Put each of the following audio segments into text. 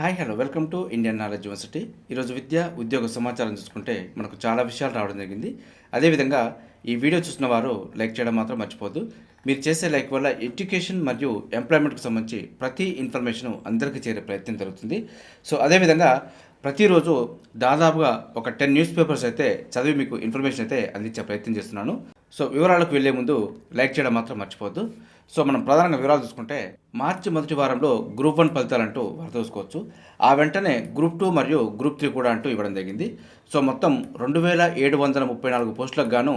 Hi hello. Welcome to Indian knowledge university. ఈరోజు విద్య ఉద్యోగ సమాచారం చూసుకుంటే మనకు చాలా విషయాలు రావడం జరిగింది. అదేవిధంగా ఈ వీడియో చూసిన వారు లైక్ చేయడం మాత్రం మర్చిపోద్దు మీరు చేసే లైక్ వల్ల ఎడ్యుకేషన్ మరియు ఎంప్లాయ్మెంట్కి సంబంధించి ప్రతి ఇన్ఫర్మేషన్ అందరికీ చేరే ప్రయత్నం జరుగుతుంది. సో అదేవిధంగా ప్రతిరోజు దాదాపుగా ఒక టెన్ న్యూస్ పేపర్స్ అయితే చదివి మీకు ఇన్ఫర్మేషన్ అయితే అందించే ప్రయత్నం చేస్తున్నాను. సో వివరాలకు వెళ్ళే ముందు లైక్ చేయడం మాత్రం మర్చిపోవద్దు. సో మనం ప్రధానంగా వివరాలు చూసుకుంటే మార్చి మొదటి వారంలో గ్రూప్ వన్ ఫలితాలంటూ అంటూ చూసుకోవచ్చు. ఆ వెంటనే గ్రూప్ టూ మరియు గ్రూప్ త్రీ కూడా అంటూ ఇవ్వడం జరిగింది. సో మొత్తం రెండు వేల ఏడు వందల ముప్పై నాలుగు పోస్టులకు గాను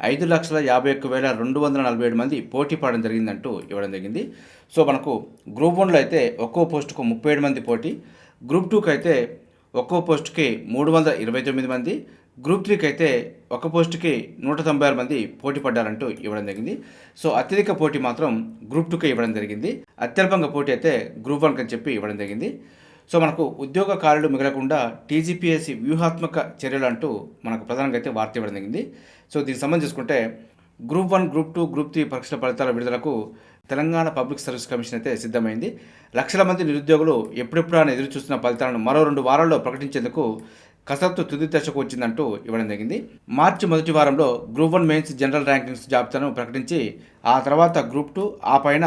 ఐదు లక్షల యాభై ఒక్క వేల రెండు వందల నలభై ఏడు మంది పోటీ పడడం జరిగిందంటూ ఇవ్వడం జరిగింది. సో మనకు గ్రూప్ వన్లో అయితే ఒక్కో పోస్టుకు ముప్పై ఏడు మంది పోటీ గ్రూప్ టూకి అయితే ఒక్కో పోస్టుకి మూడు వందల ఇరవై తొమ్మిది మంది గ్రూప్ త్రీకి అయితే ఒక పోస్టుకి నూట తొంభై ఆరు మంది పోటీ పడ్డారంటూ ఇవ్వడం జరిగింది. సో అత్యధిక పోటీ మాత్రం గ్రూప్ టూకే ఇవ్వడం జరిగింది. అత్యల్పంగా పోటీ అయితే గ్రూప్ వన్కి అని చెప్పి ఇవ్వడం జరిగింది. సో మనకు ఉద్యోగ ఖాళీలు మిగలకుండా టీజీపీఎస్సీ వ్యూహాత్మక చర్యలు అంటూ మనకు ప్రధానంగా అయితే వార్త ఇవ్వడం జరిగింది. సో దీనికి సంబంధించి చూసుకుంటే group one group two group three పరీక్షల ఫలితాల విడుదలకు తెలంగాణ పబ్లిక్ సర్వీస్ కమిషన్ అయితే సిద్ధమైంది. లక్షల మంది నిరుద్యోగులు ఎప్పుడెప్పుడు ఆయన ఎదురు చూస్తున్న ఫలితాలను మరో రెండు వారాల్లో ప్రకటించేందుకు కసరత్తు తుది దశకు వచ్చిందంటూ ఇవ్వడం జరిగింది. మార్చి మొదటి వారంలో group one mains general rankings జాబితాను ప్రకటించి ఆ తర్వాత గ్రూప్ టూ ఆ పైన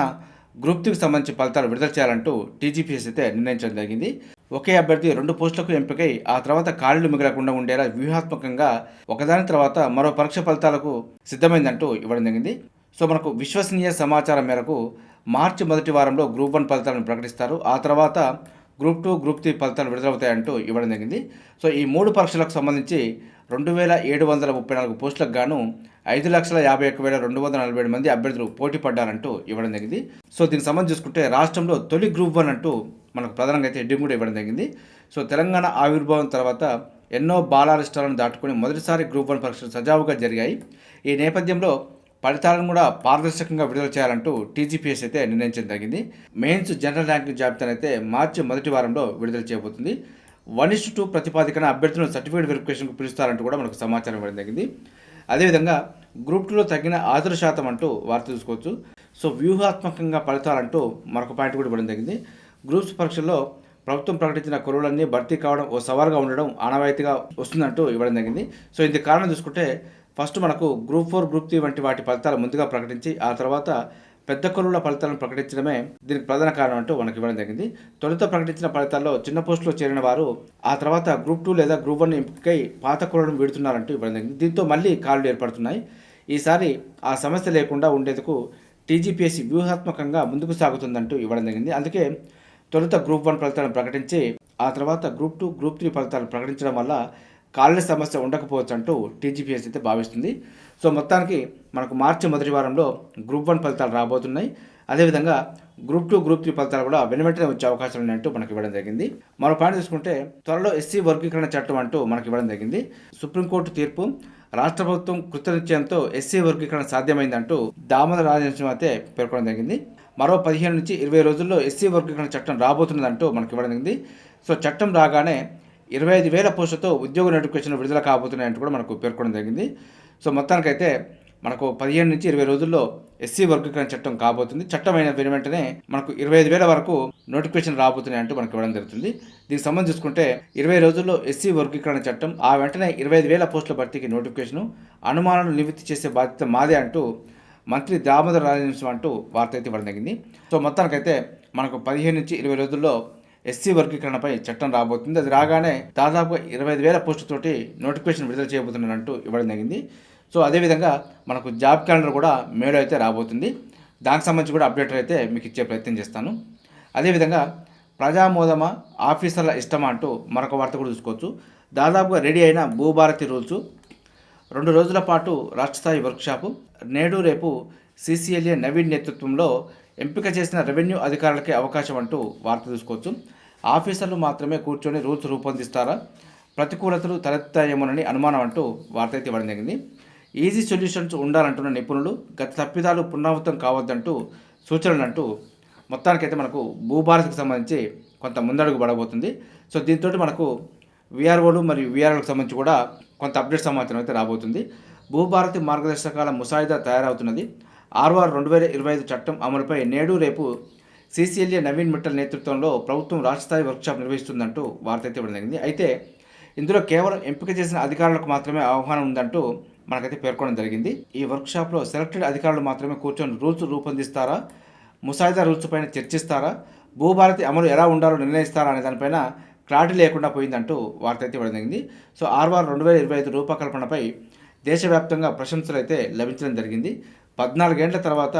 గ్రూప్ త్రీకి సంబంధించి ఫలితాలు విడుదల చేయాలంటూ టీజీపీఎస్ అయితే నిర్ణయించడం జరిగింది. ఒకే అభ్యర్థి రెండు పోస్టులకు ఎంపికై ఆ తర్వాత ఖాళీలు మిగలకుండా ఉండేలా వ్యూహాత్మకంగా ఒకదాని తర్వాత మరో పరీక్ష ఫలితాలకు సిద్ధమైందంటూ ఇవ్వడం జరిగింది. సో మనకు విశ్వసనీయ సమాచారం మేరకు మార్చి మొదటి వారంలో గ్రూప్ వన్ ఫలితాలను ప్రకటిస్తారు. ఆ తర్వాత గ్రూప్ టూ గ్రూప్ త్రీ ఫలితాలు విడుదలవుతాయంటూ ఇవ్వడం జరిగింది. సో ఈ మూడు పరీక్షలకు సంబంధించి రెండు వేల ఏడు వందల ముప్పై నాలుగు పోస్టులకు గాను ఐదు లక్షల యాభై ఒక్క వేల రెండు వందల నలభై ఏడు మంది అభ్యర్థులు పోటీ పడ్డారంటూ ఇవ్వడం జరిగింది. సో దీనికి సంబంధించి చూసుకుంటే రాష్ట్రంలో తొలి గ్రూప్ వన్ అంటూ మనకు ప్రధానంగా అయితే హెడ్డింగ్ కూడా ఇవ్వడం జరిగింది. సో తెలంగాణ ఆవిర్భావం తర్వాత ఎన్నో బాలారిష్టాలను దాటుకొని మొదటిసారి గ్రూప్ వన్ పరీక్షలు సజావుగా జరిగాయి. ఈ నేపథ్యంలో ఫలితాలను కూడా పారదర్శకంగా విడుదల చేయాలంటూ టీజీపీఎస్ అయితే నిర్ణయించడం జరిగింది. మెయిన్స్ జనరల్ ర్యాంకింగ్ జాబితాను అయితే మార్చి మొదటి వారంలో విడుదల చేయబోతుంది. వన్ ఇస్ టూ ప్రతిపాదికన అభ్యర్థులను సర్టిఫికేట్ వెరిఫికేషన్కు పిలుస్తారంటూ కూడా మనకు సమాచారం ఇవ్వడం జరిగింది. అదేవిధంగా గ్రూప్ టూలో తగ్గిన హాజరు శాతం అంటూ వార్త చూసుకోవచ్చు. సో వ్యూహాత్మకంగా ఫలితాలంటూ మరొక పాయింట్ కూడా ఇవ్వడం జరిగింది. గ్రూప్స్ పరీక్షల్లో ప్రభుత్వం ప్రకటించిన కొలువులన్నీ భర్తీ కావడం ఓ సవాల్గా ఉండడం ఆనవాయితీగా వస్తుందంటూ ఇవ్వడం జరిగింది. సో ఇంత కారణం చూసుకుంటే ఫస్ట్ మనకు గ్రూప్ ఫోర్ గ్రూప్ త్రీ వంటి వాటి ఫలితాలు ముందుగా ప్రకటించి ఆ తర్వాత పెద్ద కొలువుల ఫలితాలను ప్రకటించడమే దీనికి ప్రధాన కారణం అంటూ మనకి ఇవ్వడం జరిగింది. తొలుత ప్రకటించిన ఫలితాల్లో చిన్న పోస్టులో చేరిన వారు ఆ తర్వాత గ్రూప్ టూ లేదా గ్రూప్ వన్ ఎంపికై పాత కొలను వీడుతున్నారంటూ ఇవ్వడం జరిగింది. దీంతో మళ్ళీ కాళ్ళు ఏర్పడుతున్నాయి. ఈసారి ఆ సమస్య లేకుండా ఉండేందుకు టీజీపీఎస్సీ వ్యూహాత్మకంగా ముందుకు సాగుతుందంటూ ఇవ్వడం జరిగింది. అందుకే తొలుత గ్రూప్ వన్ ఫలితాలను ప్రకటించి ఆ తర్వాత గ్రూప్ టూ గ్రూప్ త్రీ ఫలితాలు ప్రకటించడం వల్ల కాలనీ సమస్య ఉండకపోవచ్చు అంటూ టీజీపీఎస్ అయితే భావిస్తుంది. సో మొత్తానికి మనకు మార్చి మొదటి వారంలో గ్రూప్ వన్ ఫలితాలు రాబోతున్నాయి. అదేవిధంగా గ్రూప్ టూ గ్రూప్ త్రీ ఫలితాలు కూడా వెనువెంటనే వచ్చే అవకాశాలు ఉన్నాయంటూ మనకి ఇవ్వడం జరిగింది. మరో పాయింట్ తీసుకుంటే త్వరలో ఎస్సీ వర్గీకరణ చట్టం అంటూ మనకి ఇవ్వడం జరిగింది. సుప్రీంకోర్టు తీర్పు రాష్ట్ర ప్రభుత్వం కృతనిశ్చయంతో ఎస్సీ వర్గీకరణ సాధ్యమైందంటూ దామోదర రాజనరసింహ అయితే పేర్కొనడం జరిగింది. మరో పదిహేను నుంచి ఇరవై రోజుల్లో ఎస్సీ వర్గీకరణ చట్టం రాబోతున్నదంటూ మనకి ఇవ్వడం జరిగింది. సో చట్టం రాగానే ఇరవై ఐదు వేల పోస్టులతో ఉద్యోగ నోటిఫికేషన్ విడుదల కాబోతున్నాయంటూ కూడా మనకు పేర్కొనడం జరిగింది. సో మొత్తానికైతే మనకు పదిహేను నుంచి ఇరవై రోజుల్లో ఎస్సీ వర్గీకరణ చట్టం కాబోతుంది. చట్టం అయిన వెంటనే మనకు ఇరవై ఐదు వేల వరకు నోటిఫికేషన్ రాబోతున్నాయి అంటూ మనకు ఇవ్వడం జరుగుతుంది. దీనికి సంబంధించి చూసుకుంటే ఇరవై రోజుల్లో ఎస్సీ వర్గీకరణ చట్టం ఆ వెంటనే ఇరవై ఐదు వేల పోస్టుల భర్తీకి నోటిఫికేషన్ అనుమానాలు నివృత్తి చేసే బాధ్యత మాదే అంటూ మంత్రి దామోదర రాజనించం అంటూ వార్త అయితే ఇవ్వడం జరిగింది. సో మొత్తానికైతే మనకు పదిహేను నుంచి ఇరవై రోజుల్లో ఎస్సీ వర్గీకరణపై చట్టం రాబోతుంది. అది రాగానే దాదాపుగా ఇరవై ఐదు వేల పోస్టులతోటి నోటిఫికేషన్ విడుదల చేయబోతున్నారంటూ ఇవ్వడం జరిగింది. సో అదేవిధంగా మనకు జాబ్ క్యాలెండర్ కూడా మేలో అయితే రాబోతుంది. దానికి సంబంధించి కూడా అప్డేట్ అయితే మీకు ఇచ్చే ప్రయత్నం చేస్తాను. అదేవిధంగా ప్రజామోదమా ఆఫీసర్ల ఇష్టమా అంటూ మరొక వార్త కూడా చూసుకోవచ్చు. దాదాపుగా రెడీ అయిన భూభారతి రూల్స్. రెండు రోజుల పాటు రాష్ట్రస్థాయి వర్క్షాపు. నేడు రేపు సీసీఎల్ఏ నవీన్ నేతృత్వంలో ఎంపిక చేసిన రెవెన్యూ అధికారులకే అవకాశం అంటూ వార్త చూసుకోవచ్చు. ఆఫీసర్లు మాత్రమే కూర్చొని రూల్స్ రూపొందిస్తారా? ప్రతికూలతలు తలెత్తాయేమోనని అనుమానం అంటూ వార్త అయితే ఇవ్వడం జరిగింది. ఈజీ సొల్యూషన్స్ ఉండాలంటున్న నిపుణులు గత తప్పిదాలు పునరావృతం కావద్దంటూ సూచనలు అంటూ మొత్తానికైతే మనకు భూభారత్కి సంబంధించి కొంత ముందడుగు పడబోతుంది. సో దీంతో మనకు విఆర్ఓలు మరియు విఆర్ఓలకు సంబంధించి కూడా కొంత అప్డేట్ సమాచారం అయితే రాబోతుంది. భూభారతి మార్గదర్శకాల ముసాయిదా తయారవుతున్నది. ఆర్ఆర్ రెండు వేల ఇరవై ఐదు చట్టం అమలుపై నేడు రేపు సీసీఎల్ఏ నవీన్ మిట్టల్ నేతృత్వంలో ప్రభుత్వం రాష్ట్ర స్థాయి వర్క్షాప్ నిర్వహిస్తుందంటూ వార్త అయితే ఇవ్వడం జరిగింది అయితే ఇందులో కేవలం ఎంపిక చేసిన అధికారులకు మాత్రమే ఆహ్వానం ఉందంటూ మనకైతే పేర్కొనడం జరిగింది. ఈ వర్క్షాప్లో సెలెక్టెడ్ అధికారులు మాత్రమే కూర్చొని రూల్స్ రూపొందిస్తారా? ముసాయిదా రూల్స్ పైన చర్చిస్తారా? భూభారతి అమలు ఎలా ఉండాలో నిర్ణయిస్తారా అనే దానిపైన క్లారిటీ లేకుండా పోయిందంటూ వార్త అయితే ఇవ్వడం జరిగింది సో ఆర్వార్ రెండు వేల ఇరవై ఐదు రూపకల్పనపై దేశవ్యాప్తంగా ప్రశంసలు అయితే లభించడం జరిగింది. పద్నాలుగేండ్ల తర్వాత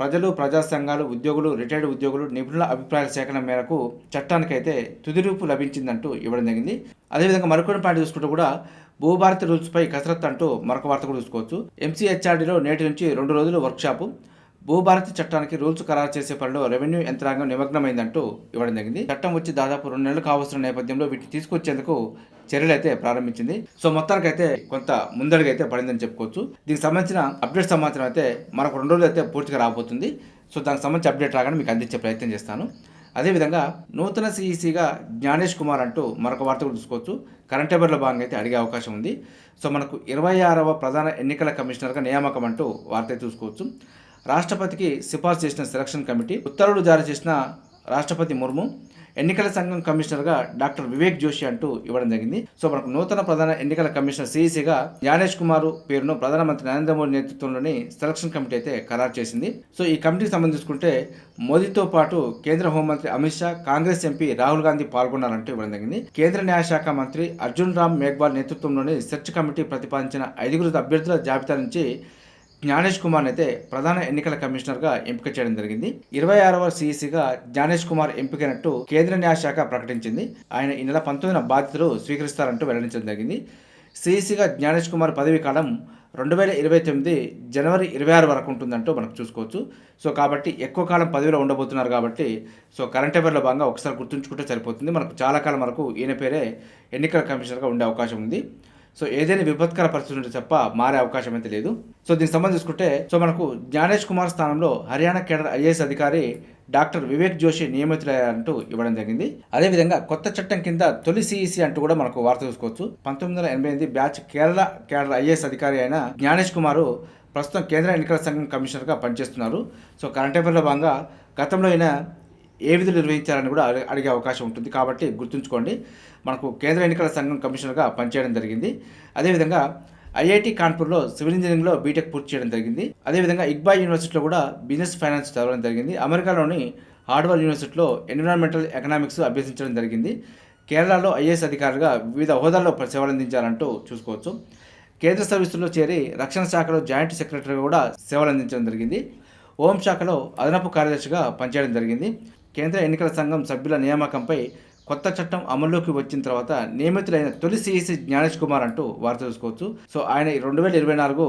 ప్రజలు ప్రజా సంఘాలు ఉద్యోగులు రిటైర్డ్ ఉద్యోగులు నిపుణుల అభిప్రాయాల సేకరణ మేరకు చట్టానికైతే తుది రూపు లభించిందంటూ ఇవ్వడం జరిగింది. అదేవిధంగా మరికొన్ని పాయింట్ చూసుకుంటూ కూడా భూభారతి రూల్స్పై కసరత్తు అంటూ మరొక వార్త కూడా చూసుకోవచ్చు. ఎంసీహెచ్ఆర్డీలో నేటి నుంచి రెండు రోజులు వర్క్షాపు. భూభారతి చట్టానికి రూల్స్ ఖరారు చేసే పనిలో రెవెన్యూ యంత్రాంగం నిమగ్నమైందంటూ ఇవ్వడం జరిగింది. చట్టం వచ్చి దాదాపు రెండు నెలలు కావస్తున్న నేపథ్యంలో వీటిని తీసుకొచ్చేందుకు చర్యలు అయితే ప్రారంభించింది. సో మొత్తానికైతే కొంత ముందడుగు అయితే పడిందని చెప్పుకోవచ్చు. దీనికి సంబంధించిన అప్డేట్ సమాచారం అయితే మరొక రెండు రోజులు అయితే పూర్తిగా రాబోతుంది. సో దానికి సంబంధించి అప్డేట్ రాగానే మీకు అందించే ప్రయత్నం చేస్తాను. అదేవిధంగా నూతన సిఈసిగా జ్ఞానేష్ కుమార్ అంటూ మరొక వార్త కూడా చూసుకోవచ్చు. కరెంట్ అఫేర్లో భాగంగా అయితే అడిగే అవకాశం ఉంది. సో మనకు ఇరవై ఆరవ ప్రధాన ఎన్నికల కమిషనర్గా నియామకం అంటూ వార్త చూసుకోవచ్చు. రాష్ట్రపతికి సిఫార్సు చేసిన సెలక్షన్ కమిటీ ఉత్తర్వులు జారీ చేసిన రాష్ట్రపతి ముర్ము ఎన్నికల సంఘం కమిషనర్గా డాక్టర్ వివేక్ జోషి అంటూ ఇవ్వడం జరిగింది. సో మనకు నూతన ప్రధాన ఎన్నికల కమిషనర్ సిఈసిగా జ్ఞానేష్ కుమార్ పేరును ప్రధానమంత్రి నరేంద్ర మోడీ నేతృత్వంలోని సెలక్షన్ కమిటీ అయితే ఖరారు చేసింది. సో ఈ కమిటీకి సంబంధించుకుంటే మోదీతో పాటు కేంద్ర హోంమంత్రి అమిత్ షా కాంగ్రెస్ ఎంపీ రాహుల్ గాంధీ పాల్గొన్నారంటూ ఇవ్వడం జరిగింది. కేంద్ర న్యాయశాఖ మంత్రి అర్జున్ రామ్ మేఘ్వాల్ నేతృత్వంలోని సెర్చ్ కమిటీ ప్రతిపాదించిన ఐదుగురు అభ్యర్థుల జాబితా నుంచి జ్ఞానేష్ కుమార్ అయితే ప్రధాన ఎన్నికల కమిషనర్గా ఎంపిక చేయడం జరిగింది. ఇరవై ఆరవ సిఈసిగా జ్ఞానేష్ కుమార్ ఎంపికైనట్టు కేంద్ర న్యాయశాఖ ప్రకటించింది. ఆయన ఈ నెల పంతొమ్మిదిన బాధ్యతలు స్వీకరిస్తారంటూ వెల్లడించడం జరిగింది. సిఈసిగా జ్ఞానేష్ కుమార్ పదవీ కాలం రెండు వేల ఇరవై తొమ్మిది జనవరి ఇరవై ఆరు వరకు ఉంటుందంటూ మనకు చూసుకోవచ్చు. సో కాబట్టి ఎక్కువ కాలం పదవిలో ఉండబోతున్నారు కాబట్టి సో కరెంట్ అఫేర్లో భాగంగా ఒకసారి గుర్తుంచుకుంటే సరిపోతుంది. మనకు చాలా కాలం వరకు ఈయన పేరే ఎన్నికల కమిషనర్గా ఉండే అవకాశం ఉంది. సో ఏదైనా విపత్కర పరిస్థితి ఉంటే తప్ప మారే అవకాశం అయితే లేదు. సో దీనికి సంబంధించి చూసుకుంటే సో మనకు జ్ఞానేష్ కుమార్ స్థానంలో హర్యానా కేడర్ ఐఏఎస్ అధికారి డాక్టర్ వివేక్ జోషి నియమితులయ్యారంటూ ఇవ్వడం జరిగింది. అదేవిధంగా కొత్త చట్టం కింద తొలి సిఈసి అంటూ కూడా మనకు వార్త చూసుకోవచ్చు. పంతొమ్మిది వందల ఎనభై ఎనిమిది బ్యాచ్ కేరళ కేడర్ ఐఏఎస్ అధికారి అయిన జ్ఞానేష్ కుమార్ ప్రస్తుతం కేంద్ర ఎన్నికల సంఘం కమిషనర్గా పనిచేస్తున్నారు. సో కరెంట్ అఫైర్లో భాగంగా గతంలో అయిన ఏ విధులు నిర్వహించాలని కూడా అడిగే- అవకాశం ఉంటుంది. కాబట్టి గుర్తుంచుకోండి మనకు కేంద్ర ఎన్నికల సంఘం కమిషనర్గా పనిచేయడం జరిగింది. అదేవిధంగా ఐఐటి కాన్పూర్లో సివిల్ ఇంజనీరింగ్లో బీటెక్ పూర్తి చేయడం జరిగింది. అదేవిధంగా ఇక్బా యూనివర్సిటీలో కూడా బిజినెస్ ఫైనాన్స్ చదవడం జరిగింది. అమెరికాలోని హార్డ్వర్డ్ యూనివర్సిటీలో ఎన్విరాన్మెంటల్ ఎకనామిక్స్ అభ్యసించడం జరిగింది. కేరళలో ఐఏఎస్ అధికారులుగా వివిధ హోదాల్లో సేవలందించారంటూ చూసుకోవచ్చు. కేంద్ర సర్వీసుల్లో చేరి రక్షణ శాఖలో జాయింట్ సెక్రటరీగా కూడా సేవలు అందించడం జరిగింది. హోంశాఖలో అదనపు కార్యదర్శిగా పనిచేయడం జరిగింది. కేంద్ర ఎన్నికల సంఘం సభ్యుల నియామకంపై కొత్త చట్టం అమల్లోకి వచ్చిన తర్వాత నియమితులైన తొలి సిఈసి జ్ఞానేష్ కుమార్ అంటూ వార్త చూసుకోవచ్చు సో ఆయన రెండు వేల ఇరవై నాలుగు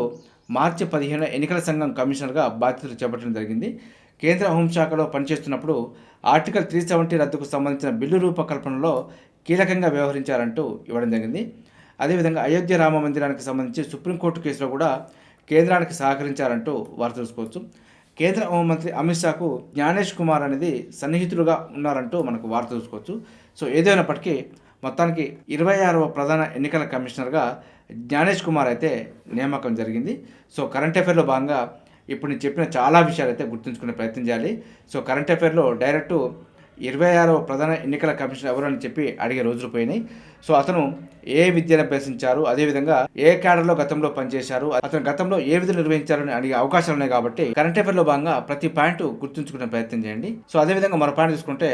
మార్చి పదిహేను ఎన్నికల సంఘం కమిషనర్గా బాధ్యతలు చేపట్టడం జరిగింది. కేంద్ర హోంశాఖలో పనిచేస్తున్నప్పుడు ఆర్టికల్ త్రీ సెవెంటీ రద్దుకు సంబంధించిన బిల్లు రూపకల్పనలో కీలకంగా వ్యవహరించారంటూ ఇవ్వడం జరిగింది. అదేవిధంగా అయోధ్య రామ మందిరానికి సంబంధించి సుప్రీంకోర్టు కేసులో కూడా కేంద్రానికి సహకరించారంటూ వారు తెలుసుకోవచ్చు. కేంద్ర హోంమంత్రి అమిత్ షాకు జ్ఞానేష్ కుమార్ అనేది సన్నిహితులుగా ఉన్నారంటూ మనకు వార్త చూసుకోవచ్చు సో ఏదైనప్పటికీ మొత్తానికి ఇరవై ఆరవ ప్రధాన ఎన్నికల కమిషనర్గా జ్ఞానేష్ కుమార్ అయితే నియామకం జరిగింది. సో కరెంట్ అఫైర్లో భాగంగా ఇప్పుడు నేను చెప్పిన చాలా విషయాలు అయితే గుర్తుంచుకునే ప్రయత్నం చేయాలి. సో కరెంట్ అఫైర్లో డైరెక్ట్ ఇరవై ఆరో ప్రధాన ఎన్నికల కమిషన్ ఎవరు అని చెప్పి అడిగే రోజులు పోయినాయి. సో అతను ఏ విద్యను అభ్యసించారు? అదేవిధంగా ఏ క్యాడర్లో గతంలో పనిచేశారు? అతను గతంలో ఏ విధులు నిర్వహించారని అడిగే అవకాశాలు ఉన్నాయి కాబట్టి కరెంట్ అఫేర్లో భాగంగా ప్రతి పాయింట్ గుర్తుంచుకునే ప్రయత్నం చేయండి. సో అదేవిధంగా మరో పాయింట్ చూసుకుంటే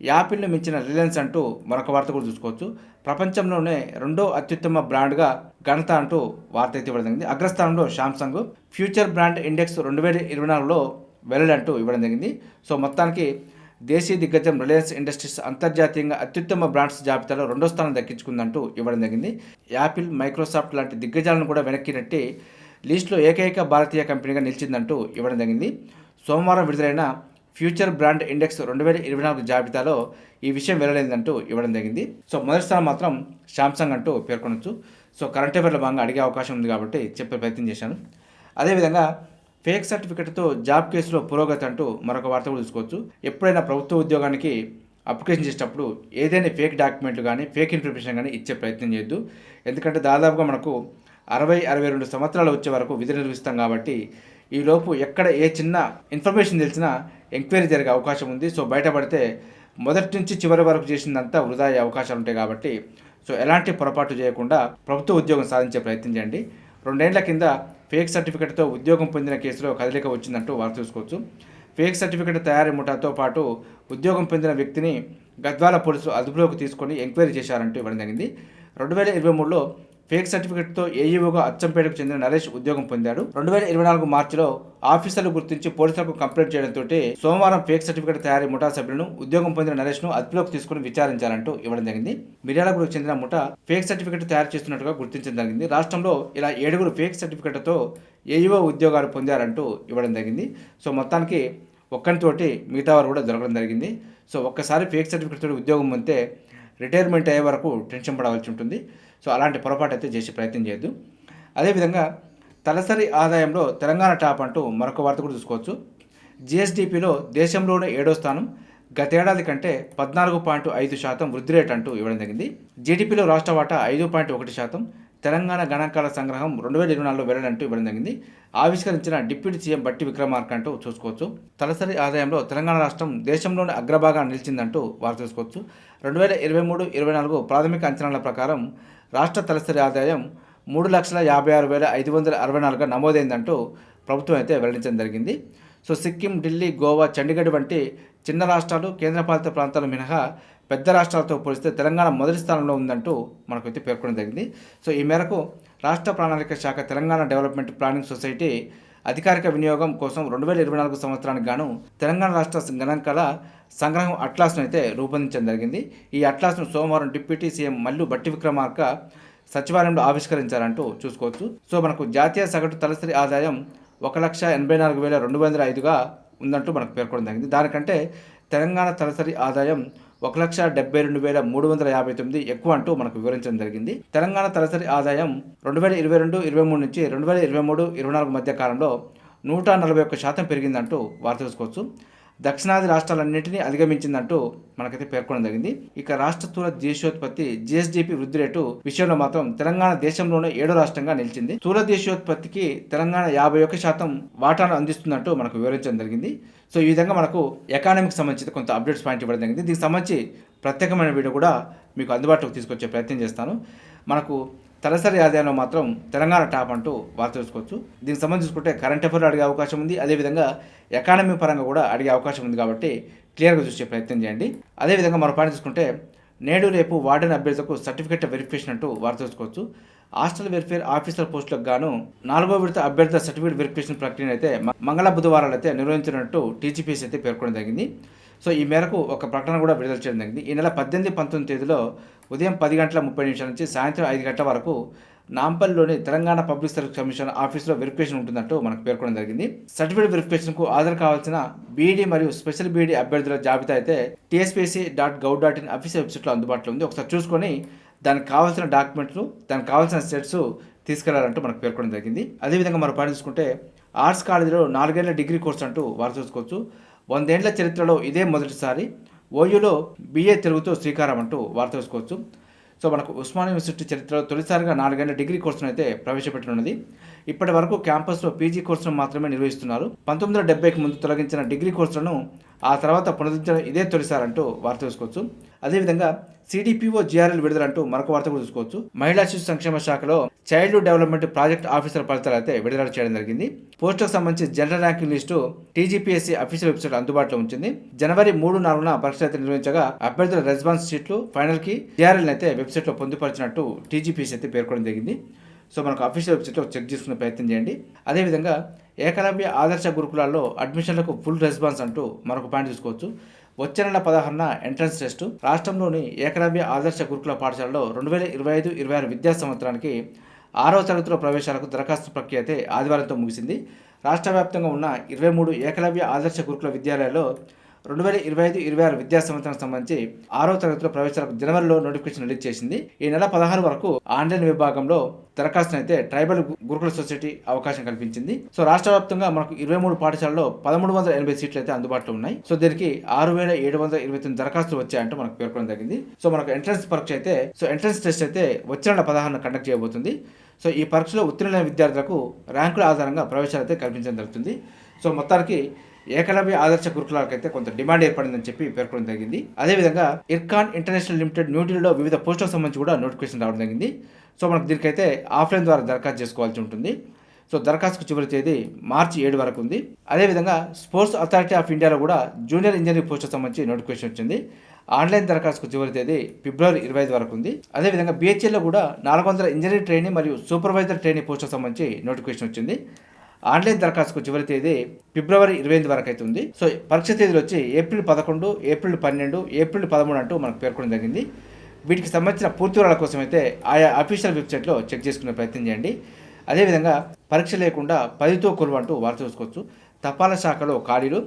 యాపిల్ను మించిన రిలయన్స్ అంటూ మరొక వార్త కూడా చూసుకోవచ్చు. ప్రపంచంలోనే రెండో అత్యుత్తమ బ్రాండ్గా ఘనత అంటూ వార్త అయితే ఇవ్వడం జరిగింది. అగ్రస్థానంలో శాంసంగ్ ఫ్యూచర్ బ్రాండ్ ఇండెక్స్ రెండు వేల ఇరవై నాలుగులో వెల్లడంటూ ఇవ్వడం జరిగింది. సో మొత్తానికి దేశీయ దిగ్గజం రిలయన్స్ ఇండస్ట్రీస్ అంతర్జాతీయంగా అత్యుత్తమ బ్రాండ్స్ జాబితాలో రెండో స్థానం దక్కించుకుందంటూ ఇవ్వడం జరిగింది. యాపిల్ మైక్రోసాఫ్ట్ లాంటి దిగ్గజాలను కూడా వెనక్కి నెట్టి లిస్టులో ఏకైక భారతీయ కంపెనీగా నిలిచిందంటూ ఇవ్వడం జరిగింది. సోమవారం విడుదలైన ఫ్యూచర్ బ్రాండ్ ఇండెక్స్ రెండు వేల ఇరవై నాలుగు జాబితాలో ఈ విషయం వెల్లడైందంటూ ఇవ్వడం జరిగింది. సో మొదటి స్థానం మాత్రం శాంసంగ్ అంటూ పేర్కొనొచ్చు. సో కరెంట్ అఫేర్లో భాగంగా అడిగే అవకాశం ఉంది కాబట్టి చెప్పే ప్రయత్నం చేశాను. అదేవిధంగా ఫేక్ సర్టిఫికెట్తో జాబ్ కేసులో పురోగతి అంటూ మరొక వార్త కూడా చూసుకోవచ్చు ఎప్పుడైనా ప్రభుత్వ ఉద్యోగానికి అప్లికేషన్ చేసేటప్పుడు ఏదైనా ఫేక్ డాక్యుమెంట్లు కానీ ఫేక్ ఇన్ఫర్మేషన్ కానీ ఇచ్చే ప్రయత్నం చేయొద్దు. ఎందుకంటే దాదాపుగా మనకు అరవై అరవై రెండు సంవత్సరాలు వచ్చే వరకు విధి నిర్వహిస్తాం కాబట్టి ఈలోపు ఎక్కడ ఏ చిన్న ఇన్ఫర్మేషన్ తెలిసినా ఎంక్వైరీ జరిగే అవకాశం ఉంది. సో బయటపడితే మొదటి నుంచి చివరి వరకు చేసిందంతా వృధా అయ్యే అవకాశాలు ఉంటాయి కాబట్టి సో ఎలాంటి పొరపాటు చేయకుండా ప్రభుత్వ ఉద్యోగం సాధించే ప్రయత్నం చేయండి. రెండేళ్ళ కింద ఫేక్ సర్టిఫికెట్తో ఉద్యోగం పొందిన కేసులో కదలిక వచ్చిందంటూ వారు చూసుకోవచ్చు. ఫేక్ సర్టిఫికెట్ తయారీ ముఠాతో పాటు ఉద్యోగం పొందిన వ్యక్తిని గద్వాల పోలీసులు అదుపులోకి తీసుకొని ఎంక్వైరీ చేశారంటూ ఇవ్వడం జరిగింది. రెండు వేల ఇరవై మూడులో ఫేక్ సర్టిఫికెట్తో ఏఈఓగా అచ్చంపేటకు చెందిన నరేష్ ఉద్యోగం పొందాడు. రెండు వేల ఇరవై నాలుగు మార్చిలో ఆఫీసర్లు గుర్తించి పోలీసులకు కంప్లైంట్ చేయడంతో సోమవారం ఫేక్ సర్టిఫికెట్ తయారీ ముఠా సభ్యులను ఉద్యోగం పొందిన నరేష్ను అదుపులోకి తీసుకుని విచారించాలంటూ ఇవ్వడం జరిగింది. మిర్యాలగూడకు చెందిన ముఠా ఫేక్ సర్టిఫికెట్ తయారు చేస్తున్నట్టుగా గుర్తించడం జరిగింది. రాష్ట్రంలో ఇలా ఏడుగురు ఫేక్ సర్టిఫికెట్తో ఏఈఓ ఉద్యోగాలు పొందారంటూ ఇవ్వడం జరిగింది. సో మొత్తానికి ఒక్కనితోటి మిగతా వారు కూడా దొరకడం జరిగింది. సో ఒక్కసారి ఫేక్ సర్టిఫికెట్ తోటి ఉద్యోగం పొందితే రిటైర్మెంట్ అయ్యే వరకు టెన్షన్ పడవలసి ఉంటుంది. సో అలాంటి పొరపాటు అయితే చేసే ప్రయత్నం చేయొద్దు. అదేవిధంగా తలసరి ఆదాయంలో తెలంగాణ టాప్ అంటూ మరొక వార్త కూడా చూసుకోవచ్చు. జిఎస్డిపిలో దేశంలోనే ఏడో స్థానం గతేడాది కంటే పద్నాలుగు పాయింట్ ఐదు శాతం వృద్ధి రేట్ అంటూ ఇవ్వడం జరిగింది. జీడిపిలో రాష్ట్ర వాటా ఐదు పాయింట్ ఒకటి శాతం తెలంగాణ గణాంకాల సంగ్రహం రెండు వేల ఇరవై నాలుగులో వెల్లడంటూ ఇవ్వడం జరిగింది. ఆవిష్కరించిన డిప్యూటీ సీఎం బట్టి విక్రమార్క అంటూ చూసుకోవచ్చు. తలసరి ఆదాయంలో తెలంగాణ రాష్ట్రం దేశంలోని అగ్రభాగాన్ని నిలిచిందంటూ వారు చూసుకోవచ్చు. రెండు వేల ఇరవై మూడు ఇరవై నాలుగు ప్రాథమిక అంచనాల ప్రకారం రాష్ట్ర తలసరి ఆదాయం మూడు లక్షల యాభై ఆరు వేల ఐదు వందల అరవై నాలుగుగా నమోదైందంటూ ప్రభుత్వం అయితే వెల్లడించడం జరిగింది. సో సిక్కిం ఢిల్లీ గోవా చండీగఢ్ వంటి చిన్న రాష్ట్రాలు కేంద్రపాలిత ప్రాంతాలు మినహా పెద్ద రాష్ట్రాలతో పోలిస్తే తెలంగాణ మొదటి స్థానంలో ఉందంటూ మనకైతే పేర్కొనడం జరిగింది. సో ఈ మేరకు రాష్ట్ర ప్రణాళిక శాఖ తెలంగాణ డెవలప్మెంట్ ప్లానింగ్ సొసైటీ అధికారిక వినియోగం కోసం రెండు వేల ఇరవై నాలుగు సంవత్సరానికి గాను తెలంగాణ రాష్ట్ర గణాంకాల సంగ్రహం అట్లాస్ను అయితే రూపొందించడం జరిగింది. ఈ అట్లాస్ను సోమవారం డిప్యూటీ సీఎం మల్లు బట్టి విక్రమార్క సచివాలయంలో ఆవిష్కరించారంటూ చూసుకోవచ్చు. సో మనకు జాతీయ సగటు తలసరి ఆదాయం ఒక లక్ష ఎనభై నాలుగు వేల రెండు వందల ఐదుగా ఉందంటూ మనకు పేర్కొనడం జరిగింది. దానికంటే తెలంగాణ తలసరి ఆదాయం ఒక లక్ష డెబ్బై రెండు వేల మూడు వందల యాభై తొమ్మిది ఎక్కువ అంటూ మనకు వివరించడం జరిగింది. తెలంగాణ తలసరి ఆదాయం రెండు వేల ఇరవై రెండు ఇరవై మూడు నుంచి రెండు వేల ఇరవై మూడు ఇరవై నాలుగు మధ్య కాలంలో నూట నలభై ఒక్క శాతం పెరిగిందంటూ వార్త చూసుకోవచ్చు దక్షిణాది రాష్ట్రాలన్నింటినీ అధిగమించిందంటూ మనకైతే పేర్కొనడం జరిగింది. ఇక రాష్ట్ర స్థూల దేశోత్పత్తి జిఎస్డిపి వృద్ధి రేటు విషయంలో మాత్రం తెలంగాణ దేశంలోనే ఏడో రాష్ట్రంగా నిలిచింది. స్థూల దేశోత్పత్తికి తెలంగాణ యాభై ఒక్క శాతం వాటాను అందిస్తుందంటూ మనకు వివరించడం జరిగింది. సో ఈ విధంగా మనకు ఎకానమీకి సంబంధించి కొంత అప్డేట్స్ పాయింట్ ఇవ్వడం జరిగింది. దీనికి సంబంధించి ప్రత్యేకమైన వీడియో కూడా మీకు అందుబాటులోకి తీసుకొచ్చే ప్రయత్నం చేస్తాను. మనకు తలసరి ఆదాయంలో మాత్రం తెలంగాణ టాప్ అంటూ వార్త చూసుకోవచ్చు దీనికి సంబంధించి చూసుకుంటే కరెంట్ అఫైర్ అడిగే అవకాశం ఉంది. అదేవిధంగా ఎకానమీ పరంగా కూడా అడిగే అవకాశం ఉంది కాబట్టి క్లియర్గా చూసే ప్రయత్నం చేయండి. అదేవిధంగా మరో పాయింట్ చూసుకుంటే నేడు రేపు వార్డెన్ అభ్యర్థులకు సర్టిఫికేట్ వెరిఫికేషన్ అంటూ వార్త చూసుకోవచ్చు హాస్టల్ వెల్ఫేర్ ఆఫీసర్ పోస్టులకు గాను నాలుగో విడత అభ్యర్థుల సర్టిఫికేట్ వెరిఫికేషన్ ప్రక్రియను అయితే మంగళ బుధవారాలు అయితే నిర్వహించినట్టు టీజీపీఎస్ అయితే పేర్కొనడం జరిగింది. సో ఈ మేరకు ఒక ప్రకటన కూడా విడుదల చేయడం జరిగింది. ఈ నెల పద్దెనిమిది పంతొమ్మిది తేదీలో ఉదయం పది గంటల ముప్పై నిమిషాల నుంచి సాయంత్రం ఐదు గంటల వరకు నాంపల్లిలోని తెలంగాణ పబ్లిక్ సర్వీస్ కమిషన్ ఆఫీసులో వెరిఫికేషన్ ఉంటుందంటూ మనకు పేర్కొనడం జరిగింది. సర్టిఫికేట్ వెరిఫికేషన్కు హాజరు కావాల్సిన బీఈడీ మరియు స్పెషల్ బీఈడీ అభ్యర్థుల జాబితా అయితే TSPC dot gov dot in official వెబ్సైట్లో అందుబాటులో ఉంది. ఒకసారి చూసుకొని దానికి కావాల్సిన డాక్యుమెంట్లు దానికి కావాల్సిన సెట్స్ తీసుకెళ్ళాలంటూ మనకు పేర్కొనడం జరిగింది. అదేవిధంగా మనం పాటించుకుంటే చూసుకుంటే ఆర్ట్స్ కాలేజీలో నాలుగేళ్ళ డిగ్రీ కోర్స్ అంటూ వారు చూసుకోవచ్చు. వందేండ్ల చరిత్రలో ఇదే మొదటిసారి ఓయూలో బీఏ తెలుగుతో శ్రీకారం అంటూ వార్త తెలుసుకోవచ్చు సో మనకు ఉస్మాన్ యూనివర్సిటీ చరిత్రలో తొలిసారిగా నాలుగేళ్ళ డిగ్రీ కోర్సును అయితే ప్రవేశపెట్టనున్నది. ఇప్పటి వరకు క్యాంపస్లో పీజీ కోర్సును మాత్రమే నిర్వహిస్తున్నారు. పంతొమ్మిది వందల డెబ్బైకి ముందు తొలగించిన డిగ్రీ కోర్సులను ఆ తర్వాత పునరుద్ధరించడం ఇదే తొలిసారి అంటూ వార్త తెలుసుకోవచ్చు అదేవిధంగా సిడిపిఓ జిఆర్ఎల్ విడుదలంటూ మరొక వార్త కూడా చూసుకోవచ్చు. మహిళా శిశు సంక్షేమ శాఖలో చైల్డ్ డెవలప్మెంట్ ప్రాజెక్ట్ ఆఫీసర్ ఫలితాలు అయితే విడుదల చేయడం జరిగింది. పోస్టుకు సంబంధించి general ranking list TGPSC official website అందుబాటులో ఉంచింది. జనవరి మూడు నాలుగున పరీక్ష అయితే నిర్వహించగా అభ్యర్థుల రెస్పాన్స్ షీట్లు ఫైనల్కి జిఆర్ఎల్ అయితే వెబ్సైట్లో పొందుపరిచినట్టు టీజీపీఎస్సీ అయితే పేర్కొనడం జరిగింది. సో మనకు అఫీషియల్ వెబ్సైట్లో చెక్ చేసుకునే ప్రయత్నం చేయండి. అదేవిధంగా ఏకలవ్య ఆదర్శ గురుకులాల్లో అడ్మిషన్లకు ఫుల్ రెస్పాన్స్ అంటూ మరొక పాయింట్ చూసుకోవచ్చు. వచ్చే నెల పదహారున ఎంట్రన్స్ టెస్ట్. రాష్ట్రంలోని ఏకలవ్య ఆదర్శ గురుకుల పాఠశాలలో రెండు వేల ఇరవై ఐదు ఇరవై ఆరు విద్యా సంవత్సరానికి ఆరవ తరగతిలో ప్రవేశాలకు దరఖాస్తు ప్రక్రియ అయితే ఆదివారంతో ముగిసింది. రాష్ట్ర వ్యాప్తంగా ఉన్న ఇరవై మూడు ఏకలవ్య ఆదర్శ గురుకుల విద్యాలయాల్లో రెండు వేల ఇరవై ఐదు ఇరవై ఆరు విద్యా సంవత్సరానికి సంబంధించి ఆరో తరగతిలో ప్రవేశాలకు జనవరిలో నోటిఫికేషన్ రిలీజ్ చేసింది. ఈ నెల పదహారు వరకు ఆన్లైన్ విభాగంలో దరఖాస్తును అయితే ట్రైబల్ గురుకుల సొసైటీ అవకాశం కల్పించింది. సో రాష్ట్ర వ్యాప్తంగా మనకు ఇరవై మూడు పాఠశాలలో పదమూడు వందల ఎనభై సీట్లు అయితే అందుబాటులో ఉన్నాయి. సో దీనికి ఆరు వేల ఏడు వందల ఇరవై తొమ్మిది దరఖాస్తులు వచ్చాయంటూ మనకు పేర్కొనడం జరిగింది. సో మనకు ఎంట్రన్స్ పరీక్ష అయితే సో ఎంట్రన్స్ టెస్ట్ అయితే వచ్చే నెల పదహారున కండక్ట్ చేయబోతుంది. సో ఈ పరీక్షలో ఉత్తీర్ణులైన విద్యార్థులకు ర్యాంకుల ఆధారంగా ప్రవేశాలు అయితే కల్పించడం జరుగుతుంది. సో మొత్తానికి ఏకలవ్య ఆదర్శ గురుకులాలకైతే కొంత డిమాండ్ ఏర్పడిందని చెప్పి పేర్కొనడం జరిగింది. అదేవిధంగా ఇర్కాన్ ఇంటర్నేషనల్ లిమిటెడ్ న్యూఢిల్లీలో వివిధ పోస్టులకు సంబంధించి కూడా నోటిఫికేషన్ రావడం జరిగింది. సో మనకు దీనికైతే ఆఫ్లైన్ ద్వారా దరఖాస్తు చేసుకోవాల్సి ఉంటుంది. సో దరఖాస్తుకు చివరి తేదీ మార్చి ఏడు వరకు ఉంది. అదేవిధంగా స్పోర్ట్స్ అథారిటీ ఆఫ్ ఇండియాలో కూడా జూనియర్ ఇంజనీరింగ్ పోస్టుకు సంబంధించి నోటిఫికేషన్ వచ్చింది. ఆన్లైన్ దరఖాస్తుకు చివరి తేదీ ఫిబ్రవరి ఇరవై ఐదు వరకు ఉంది. అదేవిధంగా బీహెచ్ఎల్లో కూడా నాలుగు వందల ఇంజనీరింగ్ ట్రైనింగ్ మరియు సూపర్వైజర్ ట్రైనింగ్ పోస్టుకు సంబంధించి నోటిఫికేషన్ వచ్చింది. ఆన్లైన్ దరఖాస్తుకు చివరి తేదీ ఫిబ్రవరి ఇరవై ఎనిమిది వరకు అయితే ఉంది సో పరీక్ష తేదీలు వచ్చి ఏప్రిల్ పదకొండు ఏప్రిల్ పన్నెండు ఏప్రిల్ పదమూడు అంటూ మనకు పేర్కొనడం జరిగింది. వీటికి సంబంధించిన పూర్తి వివరాల కోసం అయితే ఆయా అఫీషియల్ వెబ్సైట్లో చెక్ చేసుకునే ప్రయత్నం చేయండి. అదేవిధంగా పరీక్ష లేకుండా పదితో కొలువు అంటూ వార్త చూసుకోవచ్చు. తపాలా శాఖలో ఖాళీలు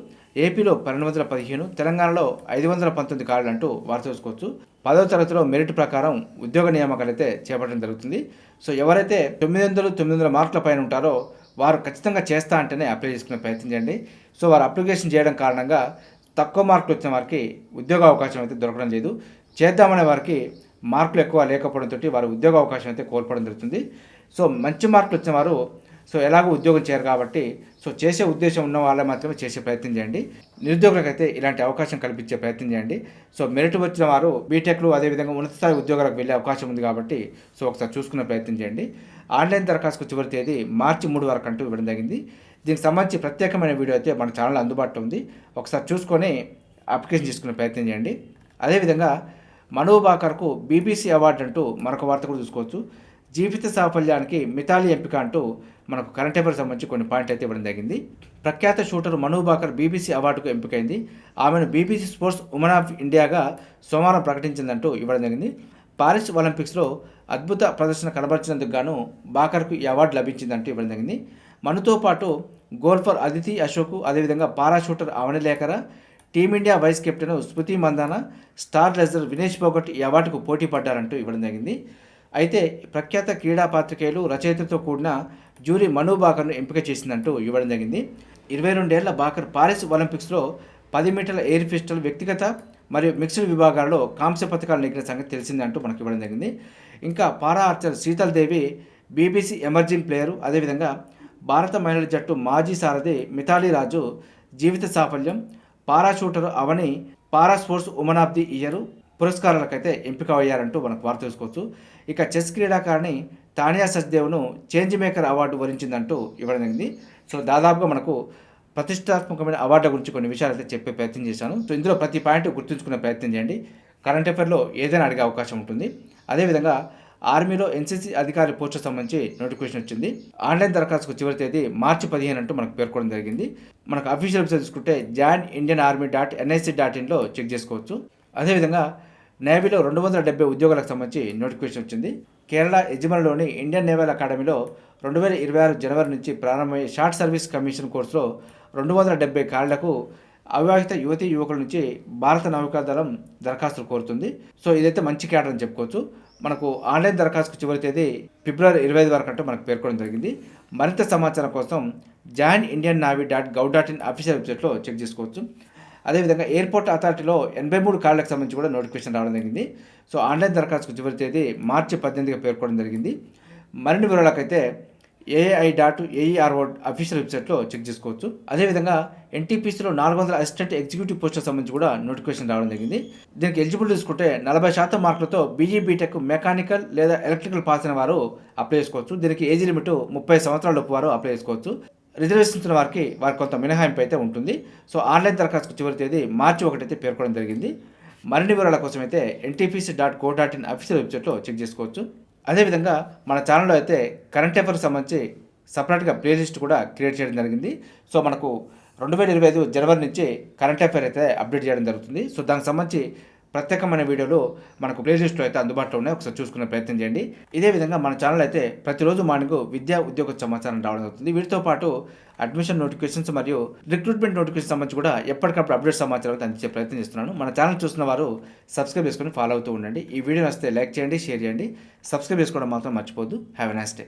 ఏపీలో పన్నెండు వందల పదిహేను తెలంగాణలో ఐదు వందల పంతొమ్మిది ఖాళీలు అంటూ వార్త చూసుకోవచ్చు. పదవ తరగతిలో మెరిట్ ప్రకారం ఉద్యోగ నియామకాలు అయితే చేపట్టడం జరుగుతుంది. సో ఎవరైతే తొమ్మిది వందలు తొమ్మిది వందల మార్కుల పైన ఉంటారో వారు ఖచ్చితంగా చేస్తా అంటేనే అప్లై చేసుకునే ప్రయత్నం చేయండి. సో వారు అప్లికేషన్ చేయడం కారణంగా తక్కువ మార్కులు వచ్చిన వారికి ఉద్యోగ అవకాశం అయితే దొరకడం లేదు. చేద్దామనే వారికి మార్కులు ఎక్కువ లేకపోవడంతో వారు ఉద్యోగ అవకాశం అయితే కోల్పోవడం జరుగుతుంది. సో మంచి మార్కులు వచ్చిన వారు సో ఎలాగో ఉద్యోగం చేయరు కాబట్టి సో చేసే ఉద్దేశం ఉన్న వాళ్ళే మాత్రమే చేసే ప్రయత్నం చేయండి. నిరుద్యోగులకైతే ఇలాంటి అవకాశం కల్పించే ప్రయత్నం చేయండి. సో మెరిట్ వచ్చిన వారు బీటెక్లు అదేవిధంగా ఉన్నత స్థాయి ఉద్యోగాలకు వెళ్ళే అవకాశం ఉంది కాబట్టి సో ఒకసారి చూసుకునే ప్రయత్నం చేయండి. ఆన్లైన్ దరఖాస్తుకు చివరి తేదీ మార్చి మూడు వరకు అంటూ ఇవ్వడం జరిగింది. దీనికి సంబంధించి ప్రత్యేకమైన వీడియో అయితే మన ఛానల్ అందుబాటులో ఉంది. ఒకసారి చూసుకొని అప్లికేషన్ చేసుకునే ప్రయత్నం చేయండి. అదేవిధంగా మనో బాకర్కు బీబీసీ అవార్డు అంటూ మరొక వార్త కూడా చూసుకోవచ్చు. జీవిత సాఫల్యానికి మితాలి ఎంపిక అంటూ మనకు కరెంట్ అఫేర్ సంబంధించి కొన్ని పాయింట్లు అయితే ఇవ్వడం జరిగింది. ప్రఖ్యాత షూటర్ మను బాకర్ బీబీసీ అవార్డుకు ఎంపికైంది. ఆమెను బీబీసీ స్పోర్ట్స్ ఉమెన్ ఆఫ్ ఇండియాగా సోమవారం ప్రకటించిందంటూ ఇవ్వడం జరిగింది. పారిస్ ఒలింపిక్స్లో అద్భుత ప్రదర్శన కనబరిచినందుకు గాను బాకర్కు ఈ అవార్డు లభించిందంటూ ఇవ్వడం జరిగింది. మనుతో పాటు గోల్ఫర్ అదితి అశోక్ అదేవిధంగా parashooter Avani Lekhara team India vice captain Smriti Mandhana star ledger Vinesh Phogat ఈ అవార్డుకు పోటీ పడ్డారంటూ ఇవ్వడం జరిగింది. అయితే ప్రఖ్యాత క్రీడా పాత్రికేయులు రచయితతో కూడిన జ్యూరీ మను బాకర్ను ఎంపిక చేసిందంటూ ఇవ్వడం జరిగింది. ఇరవై రెండేళ్ళ బాకర్ పారిస్ ఒలింపిక్స్లో పది మీటర్ల ఎయిర్ పిస్టల్ వ్యక్తిగత మరియు మిక్స్డ్ విభాగాల్లో కాంస్య పథకాలు నెగ్గిన సంగతి తెలిసిందంటూ మనకు ఇవ్వడం జరిగింది. ఇంకా para archer Sheetal Devi BBC emerging player. అదేవిధంగా భారత మహిళల జట్టు మాజీ సారథి మిథాలీ రాజు జీవిత సాఫల్యం para shooter Avani para sports women of the year పురస్కారాలకైతే ఎంపిక అయ్యారంటూ మనకు వార్త తెలుసుకోవచ్చు. ఇక చెస్ క్రీడాకారిణి తానియా సచ్దేవ్ను చేంజ్ మేకర్ అవార్డు వరించిందంటూ ఇవ్వడం జరిగింది. సో దాదాపుగా మనకు ప్రతిష్టాత్మకమైన అవార్డుల గురించి కొన్ని విషయాలు అయితే చెప్పే ప్రయత్నం చేశాను. సో ఇందులో ప్రతి పాయింట్ గుర్తుంచుకునే ప్రయత్నం చేయండి. కరెంట్ అఫేర్లో ఏదైనా అడిగే అవకాశం ఉంటుంది. అదేవిధంగా ఆర్మీలో ఎన్సీసీ అధికారి పోస్టు సంబంధించి నోటిఫికేషన్ వచ్చింది. ఆన్లైన్ దరఖాస్తుకు చివరి తేదీ మార్చి పదిహేను అంటూ మనకు పేర్కొనడం జరిగింది. మనకు అఫీషియల్ వెబ్సైట్ చూసుకుంటే join Indian army dot NIC dot ఇన్లో check చేసుకోవచ్చు. అదేవిధంగా నేవీలో రెండు వందల డెబ్బై ఉద్యోగాలకు సంబంధించి నోటిఫికేషన్ వచ్చింది. కేరళ యజమానిలోని ఇండియన్ నేవల్ అకాడమీలో రెండు వేల ఇరవై ఆరు జనవరి నుంచి ప్రారంభమయ్యే షార్ట్ సర్వీస్ కమిషన్ కోర్సులో రెండు వందల డెబ్బై ఖాళీలకు అవివాహిత యువతి యువకుల నుంచి భారత నౌకాదళం దరఖాస్తులు కోరుతుంది. సో ఇదైతే మంచి క్యాడర్ అని చెప్పుకోవచ్చు. మనకు ఆన్లైన్ దరఖాస్తుకు చివరి తేదీ ఫిబ్రవరి ఇరవై ఐదు వరకు అంటే మనకు పేర్కొనడం జరిగింది. మరింత సమాచారం కోసం join Indian navy dot gov dot in official వెబ్సైట్లో చెక్ చేసుకోవచ్చు. అదేవిధంగా ఎయిర్పోర్ట్ అథారిటీలో ఎనభై మూడు కార్డులకు సంబంధించి కూడా నోటిఫికేషన్ రావడం జరిగింది. సో ఆన్లైన్ దరఖాస్తుకు చివరి తేదీ మార్చి పద్దెనిమిదిగా పేర్కొనడం జరిగింది. మరిన్ని వివరాలకైతే ఏఐ డాట్ ఏఈఆర్ఓ అఫీషియల్ వెబ్సైట్లో చెక్ చేసుకోవచ్చు. అదేవిధంగా ఎన్టీపీసీలో నాలుగు వందల అసిస్టెంట్ ఎగ్జిక్యూటివ్ పోస్టులకు సంబంధించి కూడా నోటిఫికేషన్ రావడం జరిగింది. దీనికి ఎలిజిబుల్ తీసుకుంటే నలభై శాతం మార్కులతో బీజీ బీటెక్ మెకానికల్ లేదా ఎలక్ట్రికల్ పాస్ అయిన వారు అప్లై చేసుకోవచ్చు. దీనికి ఏజ్ లిమిట్ ముప్పై సంవత్సరాల లోపు వారు అప్లై చేసుకోవచ్చు. రిజర్వేషన్స్ వారికి వారి కొంత మినహాయింపు అయితే ఉంటుంది. సో ఆన్లైన్ దరఖాస్తు చివరి తేదీ మార్చి ఒకటి అయితే పేర్కొనడం జరిగింది. మరిన్ని వివరాల కోసం అయితే NTPC dot co dot in official వెబ్సైట్లో చెక్ చేసుకోవచ్చు. అదేవిధంగా మన ఛానల్లో అయితే కరెంట్ అఫైర్కి సంబంధించి సపరేట్గా ప్లేలిస్ట్ కూడా క్రియేట్ చేయడం జరిగింది. సో మనకు రెండు వేల ఇరవై ఐదు జనవరి నుంచి కరెంట్ అఫైర్ అయితే అప్డేట్ చేయడం జరుగుతుంది. సో దానికి సంబంధించి ప్రత్యేకమైన వీడియోలు మనకు ప్లేలిస్ట్లో అయితే అందుబాటులో ఉన్నాయి. ఒకసారి చూసుకునే ప్రయత్నం చేయండి. ఇదే విధంగా మన ఛానల్ అయితే ప్రతిరోజు మార్నింగ్ విద్యా ఉద్యోగ సమాచారం రావడం జరుగుతుంది వీటితో పాటు అడ్మిషన్ నోటిఫికేషన్స్ మరియు రిక్రూట్మెంట్ నోటిఫికేషన్ సంబంధించి కూడా ఎప్పటికప్పుడు అప్డేట్ సమాచారం అయితే అందించే ప్రయత్నం చేస్తున్నాను. మన ఛానల్ చూసిన వారు సబ్స్క్రైబ్ చేసుకుని ఫాలో అవుతూ ఉండండి. ఈ వీడియో వస్తే లైక్ చేయండి షేర్ చేయండి. సబ్స్క్రైబ్ చేసుకోవడం మాత్రం మర్చిపోద్దు హ్యావ్ ఎ నైస్ డే